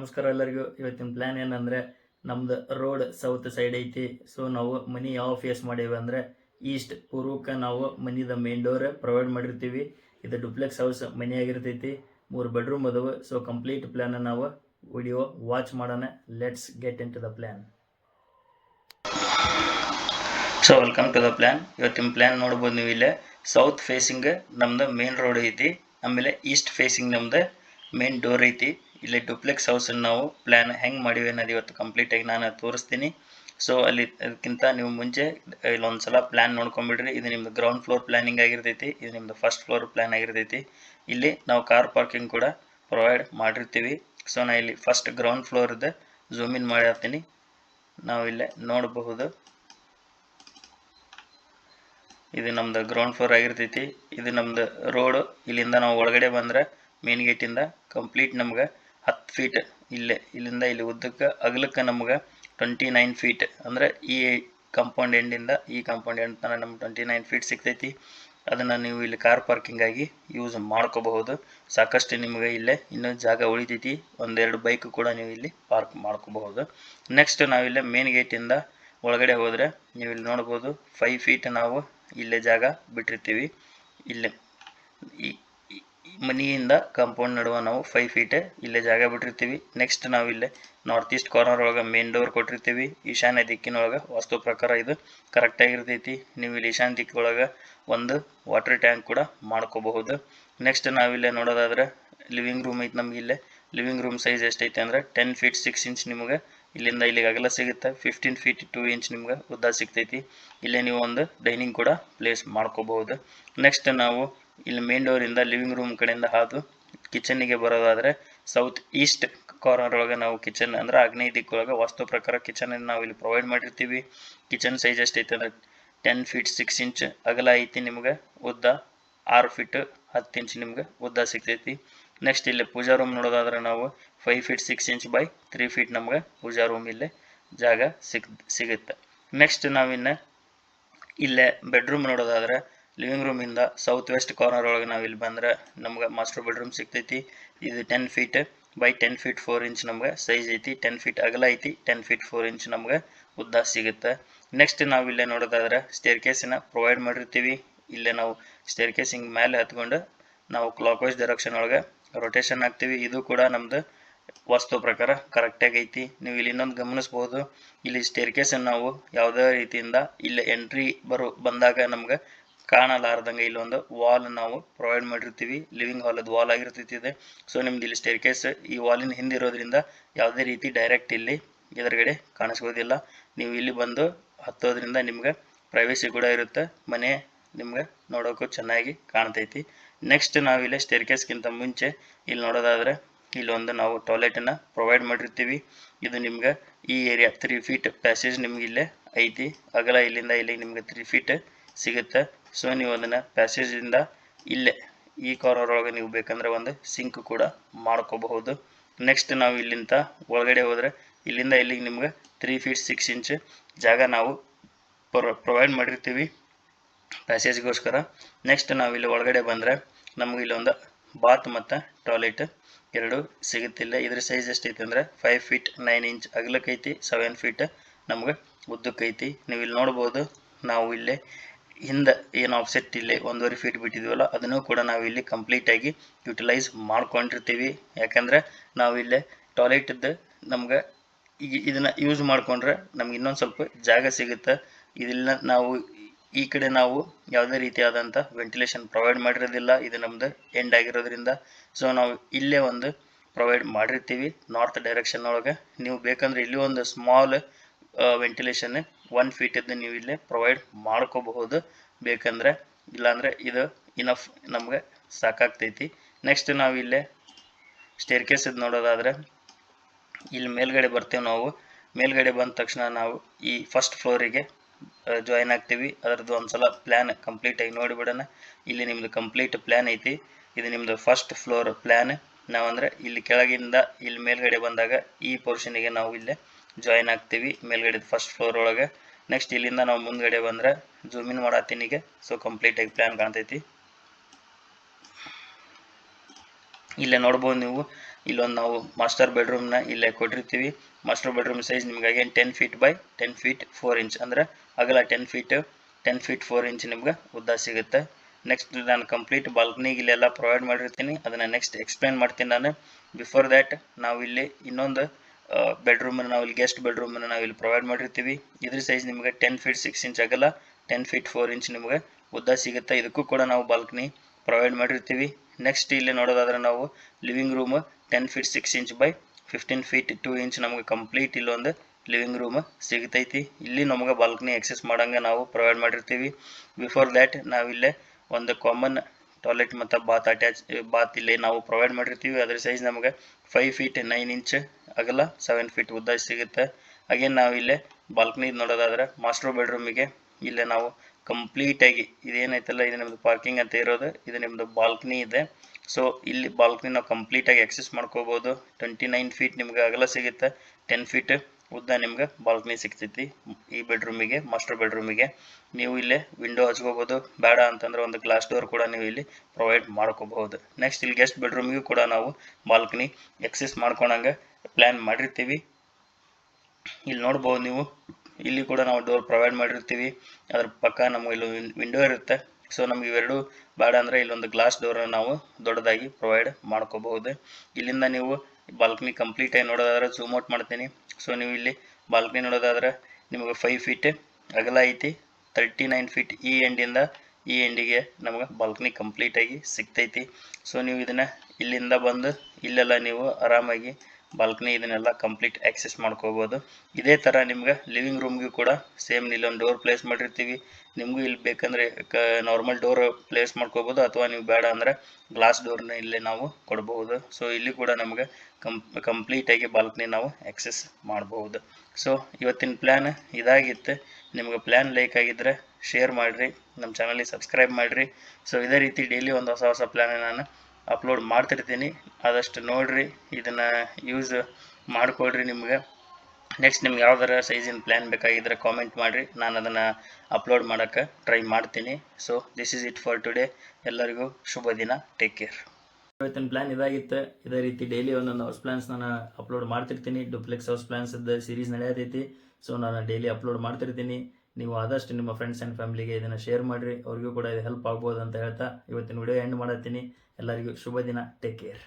ನಮಸ್ಕಾರ ಎಲ್ಲರಿಗೂ. ಇವತ್ತಿನ ಪ್ಲ್ಯಾನ್ ಏನಂದರೆ, ನಮ್ದು ರೋಡ್ ಸೌತ್ ಸೈಡ್ ಐತಿ. ಸೊ ನಾವು ಮನಿ ಯಾವ ಫೇಸ್ ಮಾಡಿವೆ ಅಂದರೆ ಈಸ್ಟ್ ಪೂರ್ವಕ್ಕೆ ನಾವು ಮನಿದ ಮೇನ್ ಡೋರ್ ಪ್ರೊವೈಡ್ ಮಾಡಿರ್ತೀವಿ. ಇದು ಡುಪ್ಲೆಕ್ಸ್ ಹೌಸ್ ಮನಿ ಆಗಿರ್ತೈತಿ ಮೂರು ಬೆಡ್ರೂಮ್ ಅದಾವೆ. ಸೊ ಕಂಪ್ಲೀಟ್ ಪ್ಲ್ಯಾನ್ ನಾವು ವಿಡಿಯೋ ವಾಚ್ ಮಾಡೋಣ. Let's get into the plan so welcome to the plan ಇವತ್ತಿನ ಪ್ಲ್ಯಾನ್ ನೋಡ್ಬೋದು ನೀವು ಇಲ್ಲೇ. ಸೌತ್ ಫೇಸಿಂಗ್ ನಮ್ದು ಮೇನ್ ರೋಡ್ ಐತಿ. ಆಮೇಲೆ ಈಸ್ಟ್ ಫೇಸಿಂಗ್ ನಮ್ದು ಮೇನ್ ಡೋರ್ ಐತಿ. ಇಲ್ಲಿ ಡುಪ್ಲೆಕ್ಸ್ ಹೌಸನ್ನು ನಾವು ಪ್ಲ್ಯಾನ್ ಹೆಂಗೆ ಮಾಡಿವೆ ಅನ್ನೋದು ಇವತ್ತು ಕಂಪ್ಲೀಟಾಗಿ ನಾನು ತೋರಿಸ್ತೀನಿ. ಸೊ ಅಲ್ಲಿ ಅದಕ್ಕಿಂತ ನೀವು ಮುಂಚೆ ಇಲ್ಲೊಂದು ಸಲ ಪ್ಲ್ಯಾನ್ ನೋಡ್ಕೊಂಬಿಡ್ರಿ. ಇದು ನಿಮ್ದು ಗ್ರೌಂಡ್ ಫ್ಲೋರ್ ಪ್ಲ್ಯಾನಿಂಗ್ ಆಗಿರ್ತೈತಿ. ಇದು ನಿಮ್ದು ಫಸ್ಟ್ ಫ್ಲೋರ್ ಪ್ಲ್ಯಾನ್ ಆಗಿರ್ತೈತಿ. ಇಲ್ಲಿ ನಾವು ಕಾರ್ ಪಾರ್ಕಿಂಗ್ ಕೂಡ ಪ್ರೊವೈಡ್ ಮಾಡಿರ್ತೀವಿ. ಸೊ ನಾ ಇಲ್ಲಿ ಫಸ್ಟ್ ಗ್ರೌಂಡ್ ಫ್ಲೋರ್ದು ಝೂಮ್ ಇನ್ ಮಾಡಿರ್ತೀನಿ ನಾವು ಇಲ್ಲೇ ನೋಡಬಹುದು. ಇದು ನಮ್ದು ಗ್ರೌಂಡ್ ಫ್ಲೋರ್ ಆಗಿರ್ತೈತಿ. ಇದು ನಮ್ದು ರೋಡು ಇಲ್ಲಿಂದ ನಾವು ಒಳಗಡೆ ಬಂದ್ರೆ ಮೇನ್ ಗೇಟಿಂದ ಕಂಪ್ಲೀಟ್ ನಮ್ಗೆ ಹತ್ತು ಫೀಟ್ ಇಲ್ಲೇ, ಇಲ್ಲಿಂದ ಇಲ್ಲಿ ಉದ್ದಕ್ಕೆ ಅಗಲಕ್ಕೆ ನಮ್ಗೆ ಟ್ವೆಂಟಿ ನೈನ್ ಫೀಟ್ ಅಂದರೆ ಈ ಕಾಂಪೌಂಡ್ ಎಂಡಿಂದ ಈ ಕಾಂಪೌಂಡ್ ಎಂಡ್ ತನಕ ನಮ್ಗೆ ಟ್ವೆಂಟಿ ನೈನ್ ಫೀಟ್ ಸಿಗ್ತೈತಿ. ಅದನ್ನು ನೀವು ಇಲ್ಲಿ ಕಾರ್ ಪಾರ್ಕಿಂಗ್ ಆಗಿ ಯೂಸ್ ಮಾಡ್ಕೋಬಹುದು. ಸಾಕಷ್ಟು ನಿಮಗೆ ಇಲ್ಲೇ ಇನ್ನೂ ಜಾಗ ಉಳಿತೈತಿ. ಒಂದೆರಡು ಬೈಕ್ ಕೂಡ ನೀವು ಇಲ್ಲಿ ಪಾರ್ಕ್ ಮಾಡ್ಕೋಬಹುದು. ನೆಕ್ಸ್ಟ್ ನಾವಿಲ್ಲೇ ಮೇನ್ ಗೇಟಿಂದ ಒಳಗಡೆ ಹೋದರೆ ನೀವು ಇಲ್ಲಿ ನೋಡ್ಬೋದು ಫೈವ್ ಫೀಟ್ ನಾವು ಇಲ್ಲೇ ಜಾಗ ಬಿಟ್ಟಿರ್ತೀವಿ. ಇಲ್ಲೇ ಮನೆಯಿಂದ ಕಾಂಪೌಂಡ್ ನಡುವ ನಾವು ಫೈವ್ ಫೀಟ್ ಇಲ್ಲೇ ಜಾಗ ಬಿಟ್ಟಿರ್ತೀವಿ. ನೆಕ್ಸ್ಟ್ ನಾವು ಇಲ್ಲೇ ನಾರ್ತ್ ಈಸ್ಟ್ ಕಾರ್ನರ್ ಒಳಗೆ ಮೇನ್ ಡೋರ್ ಕೊಟ್ಟಿರ್ತೀವಿ. ಈಶಾನ್ಯ ದಿಕ್ಕಿನೊಳಗೆ ವಾಸ್ತು ಪ್ರಕಾರ ಇದು ಕರೆಕ್ಟ್ ಆಗಿರ್ತೈತಿ ನೀವು ಇಲ್ಲಿ ಈಶಾನ್ಯ ದಿಕ್ಕೊಳಗೆ ಒಂದು ವಾಟರ್ ಟ್ಯಾಂಕ್ ಕೂಡ ಮಾಡ್ಕೋಬಹುದು. ನೆಕ್ಸ್ಟ್ ನಾವಿಲ್ಲೇ ನೋಡೋದಾದ್ರೆ ಲಿವಿಂಗ್ ರೂಮ್ ಐತೆ ನಮ್ಗೆ ಇಲ್ಲೇ. ಲಿವಿಂಗ್ ರೂಮ್ ಸೈಜ್ ಎಷ್ಟೈತೆ ಅಂದರೆ ಟೆನ್ ಫೀಟ್ ಸಿಕ್ಸ್ ಇಂಚ್ ನಿಮಗೆ ಇಲ್ಲಿಂದ ಇಲ್ಲಿಗೆ ಅಗಲ ಸಿಗುತ್ತೆ. ಫಿಫ್ಟೀನ್ ಫೀಟ್ ಟೂ ಇಂಚ್ ನಿಮ್ಗೆ ಉದ್ದ ಸಿಗ್ತೈತಿ. ಇಲ್ಲೇ ನೀವು ಒಂದು ಡೈನಿಂಗ್ ಕೂಡ ಪ್ಲೇಸ್ ಮಾಡ್ಕೋಬಹುದು. ನೆಕ್ಸ್ಟ್ ನಾವು ಇಲ್ಲಿ ಮೇನ್ ಡೋರಿಂದ ಲಿವಿಂಗ್ ರೂಮ್ ಕಡೆಯಿಂದ ಹಾದು ಕಿಚನ್ನಿಗೆ ಬರೋದಾದರೆ ಸೌತ್ ಈಸ್ಟ್ ಕಾರ್ನರ್ ಒಳಗೆ ನಾವು ಕಿಚನ್ ಅಂದ್ರೆ ಆಗ್ನೇಯ ದಿಕ್ಕೊಳಗೆ ವಾಸ್ತು ಪ್ರಕಾರ ಕಿಚನ್ ನಾವು ಇಲ್ಲಿ ಪ್ರೊವೈಡ್ ಮಾಡಿರ್ತೀವಿ. ಕಿಚನ್ ಸೈಜ್ ಎಷ್ಟೈತೆ ಅಂದ್ರೆ ಟೆನ್ ಫೀಟ್ ಸಿಕ್ಸ್ ಇಂಚ್ ಅಗಲ ಐತಿ ನಿಮ್ಗೆ, ಉದ್ದ ಆರು ಫೀಟ್ ಹತ್ತು ಇಂಚ್ ನಿಮ್ಗೆ ಉದ್ದ ಸಿಗ್ತೈತಿ. ನೆಕ್ಸ್ಟ್ ಇಲ್ಲಿ ಪೂಜಾ ರೂಮ್ ನೋಡೋದಾದ್ರೆ ನಾವು five feet six inch by three feet ನಮ್ಗೆ ಪೂಜಾ ರೂಮ್ ಇಲ್ಲಿ ಜಾಗ ಸಿಗ್, ಸಿಗುತ್ತೆ. ನೆಕ್ಸ್ಟ್ ನಾವಿನ್ನು ಇಲ್ಲೇ ಬೆಡ್ರೂಮ್ ನೋಡೋದಾದ್ರೆ ಲಿವಿಂಗ್ ರೂಮಿಂದ ಸೌತ್ ವೆಸ್ಟ್ ಕಾರ್ನರ್ ಒಳಗೆ ನಾವು ಇಲ್ಲಿ ಬಂದ್ರೆ ನಮ್ಗೆ ಮಾಸ್ಟರ್ ಬೆಡ್ರೂಮ್ ಸಿಗ್ತೈತಿ. ಇದು ten feet by ten feet four inch ನಮ್ಗೆ ಸೈಜ್ ಐತಿ. ಟೆನ್ ಫೀಟ್ ಅಗಲ ಐತಿ ಟೆನ್ ಫೀಟ್ ಫೋರ್ ಇಂಚ್ ನಮ್ಗೆ ಉದ್ದ ಸಿಗುತ್ತೆ. ನೆಕ್ಸ್ಟ್ ನಾವು ಇಲ್ಲೇ ನೋಡೋದಾದ್ರೆ ಸ್ಟೇರ್ ಕೇಸಿನ ಪ್ರೊವೈಡ್ ಮಾಡಿರ್ತೀವಿ. ಇಲ್ಲೇ ನಾವು ಸ್ಟೇರ್ ಕೇಸಿಂಗ್ ಮೇಲೆ ಹತ್ಕೊಂಡು ನಾವು ಕ್ಲಾಕ್ ವೈಸ್ ಡೈರೆಕ್ಷನ್ ಒಳಗೆ ರೊಟೇಷನ್ ಹಾಕ್ತೀವಿ. ಇದು ಕೂಡ ನಮ್ದು ವಾಸ್ತು ಪ್ರಕಾರ ಕರೆಕ್ಟಾಗಿ ಐತಿ. ನೀವು ಇಲ್ಲಿ ಇನ್ನೊಂದು ಗಮನಿಸ್ಬೋದು. ಇಲ್ಲಿ ಸ್ಟೇರ್ ಕೇಸನ್ನು ನಾವು ಯಾವುದೇ ರೀತಿಯಿಂದ ಇಲ್ಲಿ ಎಂಟ್ರಿ ಬರೋ ಬಂದಾಗ ನಮ್ಗೆ ಕಾಣಲಾರ್ದಂಗೆ ಇಲ್ಲೊಂದು ವಾಲ್ ನಾವು ಪ್ರೊವೈಡ್ ಮಾಡಿರ್ತೀವಿ. ಲಿವಿಂಗ್ ಹಾಲ್ ಅದು ವಾಲ್ ಆಗಿರ್ತೈತಿ ಇದೆ ಸೊ ನಿಮ್ದು ಇಲ್ಲಿ ಸ್ಟೇರ್ ಕೇಸ್ ಈ ವಾಲಿನ ಹಿಂದೆ ಇರೋದ್ರಿಂದ ಯಾವುದೇ ರೀತಿ ಡೈರೆಕ್ಟ್ ಇಲ್ಲಿ ಎದುರುಗಡೆ ಕಾಣಿಸ್ಬೋದಿಲ್ಲ. ನೀವು ಇಲ್ಲಿ ಬಂದು ಹತ್ತೋದ್ರಿಂದ ನಿಮ್ಗೆ ಪ್ರೈವೇಸಿ ಕೂಡ ಇರುತ್ತೆ. ಮನೆ ನಿಮ್ಗೆ ನೋಡೋಕು ಚೆನ್ನಾಗಿ ಕಾಣ್ತೈತಿ. ನೆಕ್ಸ್ಟ್ ನಾವಿಲ್ಲಿ ಸ್ಟೇರ್ ಕೇಸ್ಗಿಂತ ಮುಂಚೆ ಇಲ್ಲಿ ನೋಡೋದಾದ್ರೆ ಇಲ್ಲೊಂದು ನಾವು ಟಾಯ್ಲೆಟನ್ನು ಪ್ರೊವೈಡ್ ಮಾಡಿರ್ತೀವಿ. ಇದು ನಿಮ್ಗೆ ಈ ಏರಿಯಾ ತ್ರೀ ಫೀಟ್ ಪ್ಯಾಸೇಜ್ ನಿಮ್ಗೆ ಇಲ್ಲೇ ಐತಿ. ಅಗಲ ಇಲ್ಲಿಂದ ಇಲ್ಲಿ ನಿಮ್ಗೆ ತ್ರೀ ಫೀಟ್ ಸಿಗುತ್ತೆ. ಸೊ ನೀವು ಅದನ್ನು ಪ್ಯಾಸೇಜಿಂದ ಇಲ್ಲೇ ಈ ಕಾರ್ನರ್ ಒಳಗೆ ನೀವು ಬೇಕಂದ್ರೆ ಒಂದು ಸಿಂಕ್ ಕೂಡ ಮಾಡ್ಕೋಬಹುದು. ನೆಕ್ಸ್ಟ್ ನಾವು ಇಲ್ಲಿಂದ ಒಳಗಡೆ ಹೋದರೆ ಇಲ್ಲಿಂದ ಇಲ್ಲಿಗೆ ನಿಮ್ಗೆ ತ್ರೀ ಫೀಟ್ ಸಿಕ್ಸ್ ಇಂಚ್ ಜಾಗ ನಾವು ಪ್ರೊವೈಡ್ ಮಾಡಿರ್ತೀವಿ ಪ್ಯಾಸೇಜ್ಗೋಸ್ಕರ ನೆಕ್ಸ್ಟ್ ನಾವು ಇಲ್ಲಿ ಒಳಗಡೆ ಬಂದರೆ ನಮಗೆ ಇಲ್ಲೊಂದು ಬಾತ್ ಮತ್ತು ಟಾಯ್ಲೆಟ್ ಎರಡು ಸಿಗುತ್ತಿಲ್ಲ ಇದ್ರ ಸೈಜ್ ಎಷ್ಟೈತೆ ಅಂದರೆ ಫೈವ್ ಫೀಟ್ ನೈನ್ ಇಂಚ್ ಅಗಲಕ್ಕೈತಿ ಸೆವೆನ್ ಫೀಟ್ ನಮ್ಗೆ ಉದ್ದಕ್ಕೈತಿ. ನೀವು ಇಲ್ಲಿ ನೋಡ್ಬೋದು, ನಾವು ಇಲ್ಲೇ ಹಿಂದೆ ಏನು ಆಫ್ಸೆಟ್ ಇಲ್ಲಿ ಒಂದೂವರೆ ಫೀಟ್ ಬಿಟ್ಟಿದ್ವಲ್ಲ, ಅದನ್ನು ಕೂಡ ನಾವು ಇಲ್ಲಿ ಕಂಪ್ಲೀಟಾಗಿ ಯುಟಿಲೈಸ್ ಮಾಡ್ಕೊಂಡಿರ್ತೀವಿ. ಯಾಕಂದರೆ ನಾವು ಇಲ್ಲೇ ಟಾಯ್ಲೆಟದ್ದು ನಮ್ಗೆ ಈಗ ಇದನ್ನು ಯೂಸ್ ಮಾಡಿಕೊಂಡ್ರೆ ನಮ್ಗೆ ಇನ್ನೊಂದು ಸ್ವಲ್ಪ ಜಾಗ ಸಿಗುತ್ತೆ. ಇದನ್ನ ನಾವು ಈ ಕಡೆ ನಾವು ಯಾವುದೇ ರೀತಿಯಾದಂಥ ವೆಂಟಿಲೇಷನ್ ಪ್ರೊವೈಡ್ ಮಾಡಿರೋದಿಲ್ಲ, ಇದು ನಮ್ಮದು ಎಂಡ್ ಆಗಿರೋದ್ರಿಂದ. ಸೊ ನಾವು ಇಲ್ಲೇ ಒಂದು ಪ್ರೊವೈಡ್ ಮಾಡಿರ್ತೀವಿ ನಾರ್ತ್ ಡೈರೆಕ್ಷನ್ ಒಳಗೆ ನೀವು ಬೇಕಂದ್ರೆ ಇಲ್ಲಿ ಒಂದು ಸ್ಮಾಲ್ ವೆಂಟಿಲೇಷನ್ ಒನ್ ಫೀಟದ್ದು ನೀವು ಇಲ್ಲಿ ಪ್ರೊವೈಡ್ ಮಾಡ್ಕೋಬಹುದು. ಬೇಕಂದ್ರೆ ಇಲ್ಲಾಂದರೆ ಇದು ಇನಫ್ ನಮಗೆ ಸಾಕಾಗ್ತೈತಿ. ನೆಕ್ಸ್ಟ್ ನಾವು ಇಲ್ಲೇ ಸ್ಟೇರ್ ಕೇಸದ್ದು ನೋಡೋದಾದರೆ ಇಲ್ಲಿ ಮೇಲ್ಗಡೆ ಬರ್ತೇವೆ ನಾವು. ಮೇಲ್ಗಡೆ ಬಂದ ತಕ್ಷಣ ನಾವು ಈ ಫಸ್ಟ್ ಫ್ಲೋರಿಗೆ ಜಾಯಿನ್ ಆಗ್ತೀವಿ. ಅದರದ್ದು ಒಂದ್ಸಲ ಪ್ಲ್ಯಾನ್ ಕಂಪ್ಲೀಟಾಗಿ ನೋಡಿಬಿಡೋಣ ಇಲ್ಲಿ ನಿಮ್ಮದು ಕಂಪ್ಲೀಟ್ ಪ್ಲ್ಯಾನ್ ಐತಿ. ಇದು ನಿಮ್ಮದು ಫಸ್ಟ್ ಫ್ಲೋರ್ ಪ್ಲ್ಯಾನ್ ನಾವಂದರೆ ಇಲ್ಲಿ ಕೆಳಗಿಂದ ಇಲ್ಲಿ ಮೇಲ್ಗಡೆ ಬಂದಾಗ ಈ ಪೋರ್ಷನಿಗೆ ನಾವು ಇಲ್ಲೇ ಜಾಯಿನ್ ಆಗ್ತೀವಿ ಮೇಲ್ಗಡೆ ಫಸ್ಟ್ ಫ್ಲೋರ್ ಒಳಗೆ. ನೆಕ್ಸ್ಟ್ ಇಲ್ಲಿಂದ ನಾವು ಮುಂದ್ಗಡೆ ಬಂದ್ರೆ ಜೂಮ್ ಇನ್ ಮಾಡತ್ತೀನಿಗೆ ಸೊ ಕಂಪ್ಲೀಟಾಗಿ ಪ್ಲಾನ್ ಕಾಣ್ತೈತಿ. ಇಲ್ಲೇ ನೋಡ್ಬೋದು ನೀವು, ಇಲ್ಲೊಂದು ನಾವು ಮಾಸ್ಟರ್ ಬೆಡ್ರೂಮ್ನ ಇಲ್ಲೇ ಕೊಟ್ಟಿರ್ತೀವಿ. ಮಾಸ್ಟರ್ ಬೆಡ್ರೂಮ್ ಸೈಜ್ ನಿಮ್ಗೆ again ten feet by ten feet four inch ಅಂದ್ರೆ ಅಗಲ ten feet ten feet four inch ನಿಮ್ಗೆ ಉದ್ದ ಸಿಗುತ್ತೆ. ನೆಕ್ಸ್ಟ್ ನಾನು ಕಂಪ್ಲೀಟ್ ಬಾಲ್ಕನಿಗೆ ಇಲ್ಲೆಲ್ಲ ಪ್ರೊವೈಡ್ ಮಾಡಿರ್ತೀನಿ. ಅದನ್ನು ನೆಕ್ಸ್ಟ್ ಎಕ್ಸ್ಪ್ಲೇನ್ ಮಾಡ್ತೀನಿ ನಾನು. ಬಿಫೋರ್ ದ್ಯಾಟ್ ನಾವು ಇಲ್ಲಿ ಇನ್ನೊಂದು ಬೆಡ್ರೂಮನ್ನು ನಾವು ಇಲ್ಲಿ ಗೆಸ್ಟ್ ಬೆಡ್ರೂಮನ್ನು ನಾವು ಇಲ್ಲಿ ಪ್ರೊವೈಡ್ ಮಾಡಿರ್ತೀವಿ. ಇದ್ರ ಸೈಜ್ ನಿಮಗೆ ಟೆನ್ ಫೀಟ್ ಸಿಕ್ಸ್ ಇಂಚ್ ಆಗಲ್ಲ ಟೆನ್ ಫೀಟ್ ಫೋರ್ ಇಂಚ್ ನಿಮಗೆ ಉದ್ದ ಸಿಗುತ್ತೆ ಇದಕ್ಕೂ ಕೂಡ ನಾವು ಬಾಲ್ಕನಿ ಪ್ರೊವೈಡ್ ಮಾಡಿರ್ತೀವಿ. ನೆಕ್ಸ್ಟ್ ಇಲ್ಲಿ ನೋಡೋದಾದ್ರೆ ನಾವು living room ten feet six inch by fifteen feet two inch ನಮಗೆ ಕಂಪ್ಲೀಟ್ ಇಲ್ಲೊಂದು ಲಿವಿಂಗ್ ರೂಮ್ ಸಿಗ್ತೈತಿ ಇಲ್ಲಿ ನಮಗೆ ಬಾಲ್ಕನಿ ಎಕ್ಸೆಸ್ ಮಾಡಂಗೆ ನಾವು ಪ್ರೊವೈಡ್ ಮಾಡಿರ್ತೀವಿ. ಬಿಫೋರ್ ದ್ಯಾಟ್ ನಾವಿಲ್ಲೇ ಒಂದು ಕಾಮನ್ ಟಾಯ್ಲೆಟ್ ಮತ್ತು ಬಾತ್ ಅಟ್ಯಾಚ್ ಬಾತ್ ಇಲ್ಲಿ ನಾವು ಪ್ರೊವೈಡ್ ಮಾಡಿರ್ತೀವಿ. ಅದ್ರ ಸೈಜ್ ನಮಗೆ ಫೈವ್ ಫೀಟ್ ನೈನ್ ಇಂಚ್ ಅಗಲ ಸೆವೆನ್ ಫೀಟ್ ಉದ್ದ ಸಿಗುತ್ತೆ. ಹಾಗೆ ನಾವು ಇಲ್ಲೇ ಬಾಲ್ಕನಿ ನೋಡೋದಾದ್ರೆ ಮಾಸ್ಟರ್ ಬೆಡ್ರೂಮಿಗೆ ಇಲ್ಲೇ ನಾವು ಕಂಪ್ಲೀಟಾಗಿ ಇದೇನೈತಲ್ಲ, ಇದು ನಿಮ್ಮದು ಪಾರ್ಕಿಂಗ್ ಅಂತ ಇರೋದು, ಇದು ನಿಮ್ಮದು ಬಾಲ್ಕನಿ ಇದೆ. ಸೊ ಇಲ್ಲಿ ಬಾಲ್ಕನಿ ನಾವು ಕಂಪ್ಲೀಟಾಗಿ ಆಕ್ಸೆಸ್ ಮಾಡ್ಕೋಬೋದು. ಟ್ವೆಂಟಿ ನೈನ್ ಫೀಟ್ ನಿಮ್ಗೆ ಅಗಲ ಸಿಗುತ್ತೆ. ಟೆನ್ ಫೀಟ್ ಉದ್ದ ನಿಮ್ಗೆ ಬಾಲ್ಕನಿ ಸಿಗ್ತೈತಿ ಈ ಬೆಡ್ರೂಮಿಗೆ ಮಾಸ್ಟರ್ ಬೆಡ್ರೂಮಿಗೆ. ನೀವು ಇಲ್ಲೇ ವಿಂಡೋ ಹಚ್ಕೋಬೋದು, ಬೇಡ ಅಂತಂದ್ರೆ ಒಂದು ಗ್ಲಾಸ್ ಡೋರ್ ಕೂಡ ನೀವು ಇಲ್ಲಿ ಪ್ರೊವೈಡ್ ಮಾಡ್ಕೋಬಹುದು ನೆಕ್ಸ್ಟ್ ಇಲ್ಲಿ ಗೆಸ್ಟ್ ಬೆಡ್ರೂಮಿಗೂ ಕೂಡ ನಾವು ಬಾಲ್ಕನಿ ಎಕ್ಸೆಸ್ ಮಾಡ್ಕೊಳಂಗೆ ಪ್ಲ್ಯಾನ್ ಮಾಡಿರ್ತೀವಿ. ಇಲ್ಲಿ ನೋಡ್ಬೋದು ನೀವು, ಇಲ್ಲಿ ಕೂಡ ನಾವು ಡೋರ್ ಪ್ರೊವೈಡ್ ಮಾಡಿರ್ತೀವಿ. ಅದ್ರ ಪಕ್ಕ ನಮಗೆ ಇಲ್ಲಿ ವಿಂಡೋ ಇರುತ್ತೆ. ಸೊ ನಮ್ಗೆ ಇವೆರಡು ಬೇಡ ಅಂದರೆ ಇಲ್ಲೊಂದು ಗ್ಲಾಸ್ ಡೋರ್ ನಾವು ದೊಡ್ಡದಾಗಿ ಪ್ರೊವೈಡ್ ಮಾಡ್ಕೋಬಹುದು. ಇಲ್ಲಿಂದ ನೀವು ಬಾಲ್ಕನಿ ಕಂಪ್ಲೀಟ್ ಆಗಿ ನೋಡೋದಾದ್ರೆ ಝೂಮ್ ಔಟ್ ಮಾಡ್ತೀನಿ. ಸೊ ನೀವು ಇಲ್ಲಿ ಬಾಲ್ಕನಿ ನೋಡೋದಾದ್ರೆ ನಿಮಗೆ ಫೈವ್ ಫೀಟ್ ಅಗಲ ಐತಿ. ತರ್ಟಿ ನೈನ್ ಫೀಟ್ ಈ ಎಂಡಿಂದ ಈ ಎಂಡಿಗೆ ನಮಗೆ ಬಾಲ್ಕನಿ ಕಂಪ್ಲೀಟಾಗಿ ಸಿಗ್ತೈತಿ. ಸೊ ನೀವು ಇದನ್ನು ಇಲ್ಲಿಂದ ಬಂದು ಇಲ್ಲೆಲ್ಲ ನೀವು ಆರಾಮಾಗಿ ಬಾಲ್ಕನಿ ಇದನ್ನೆಲ್ಲ ಕಂಪ್ಲೀಟ್ ಆಕ್ಸೆಸ್ ಮಾಡ್ಕೋಬೋದು. ಇದೇ ಥರ ನಿಮ್ಗೆ ಲಿವಿಂಗ್ ರೂಮ್ಗೂ ಕೂಡ ಸೇಮ್ ಇಲ್ಲೊಂದು ಡೋರ್ ಪ್ಲೇಸ್ ಮಾಡಿರ್ತೀವಿ. ನಿಮಗೂ ಇಲ್ಲಿ ಬೇಕಂದರೆ ನಾರ್ಮಲ್ ಡೋರ್ ಪ್ಲೇಸ್ ಮಾಡ್ಕೋಬೋದು ಅಥವಾ ನೀವು ಬೇಡ ಅಂದರೆ ಗ್ಲಾಸ್ ಡೋರ್ನ ಇಲ್ಲಿ ನಾವು ಕೊಡಬಹುದು ಸೊ ಇಲ್ಲಿ ಕೂಡ ನಮಗೆ ಕಂ ಕಂಪ್ಲೀಟಾಗಿ ಬಾಲ್ಕನಿ ನಾವು ಆಕ್ಸೆಸ್ ಮಾಡಬಹುದು ಸೊ ಇವತ್ತಿನ ಪ್ಲ್ಯಾನ್ ಇದಾಗಿತ್ತು. ನಿಮ್ಗೆ ಪ್ಲ್ಯಾನ್ ಲೈಕ್ ಆಗಿದ್ದರೆ ಶೇರ್ ಮಾಡಿರಿ. ನಮ್ಮ ಚಾನಲಿಗೆ ಸಬ್ಸ್ಕ್ರೈಬ್ ಮಾಡಿರಿ. ಸೊ ಇದೇ ರೀತಿ ಡೈಲಿ ಒಂದು ಹೊಸ ಹೊಸ ಪ್ಲ್ಯಾನ್ ನಾನು ಅಪ್ಲೋಡ್ ಮಾಡ್ತಿರ್ತೀನಿ. ಆದಷ್ಟು ನೋಡಿರಿ, ಇದನ್ನು ಯೂಸ್ ಮಾಡಿಕೊಡ್ರಿ ನಿಮ್ಗೆ. ನೆಕ್ಸ್ಟ್ ನಿಮ್ಗೆ ಯಾವ್ದಾರ ಸೈಜಿನ ಪ್ಲ್ಯಾನ್ ಬೇಕಾಗಿದ್ದರೆ ಕಾಮೆಂಟ್ ಮಾಡಿರಿ. ನಾನು ಅದನ್ನು ಅಪ್ಲೋಡ್ ಮಾಡೋಕ್ಕೆ ಟ್ರೈ ಮಾಡ್ತೀನಿ. So this is it for today ಎಲ್ಲರಿಗೂ ಶುಭ ದಿನ. ಟೇಕ್ ಕೇರ್ ಇವತ್ತಿನ ಪ್ಲ್ಯಾನ್ ಇದಾಗಿತ್ತು. ಇದೇ ರೀತಿ ಡೈಲಿ ಒಂದೊಂದು ಹೌಸ್ ಪ್ಲಾನ್ಸ್ ನಾನು ಅಪ್ಲೋಡ್ ಮಾಡ್ತಿರ್ತೀನಿ. ಡುಪ್ಲೆಕ್ಸ್ ಹೌಸ್ ಪ್ಲಾನ್ಸ್ ಸೀರೀಸ್ ನಡೆಯತೈತಿ. ಸೊ ನಾನು ಡೈಲಿ ಅಪ್ಲೋಡ್ ಮಾಡ್ತಿರ್ತೀನಿ. ನೀವು ಆದಷ್ಟು ನಿಮ್ಮ ಫ್ರೆಂಡ್ಸ್ ಆ್ಯಂಡ್ ಫ್ಯಾಮಿಲಿಗೆ ಇದನ್ನು ಶೇರ್ ಮಾಡಿರಿ. ಅವ್ರಿಗೂ ಕೂಡ ಇದು ಹೆಲ್ಪ್ ಆಗ್ಬೋದು ಅಂತ ಹೇಳ್ತಾ ಇವತ್ತಿನ ವಿಡಿಯೋ ಎಂಡ್ ಮಾಡತ್ತೀನಿ ಎಲ್ಲರಿಗೂ ಶುಭ ದಿನ. Take care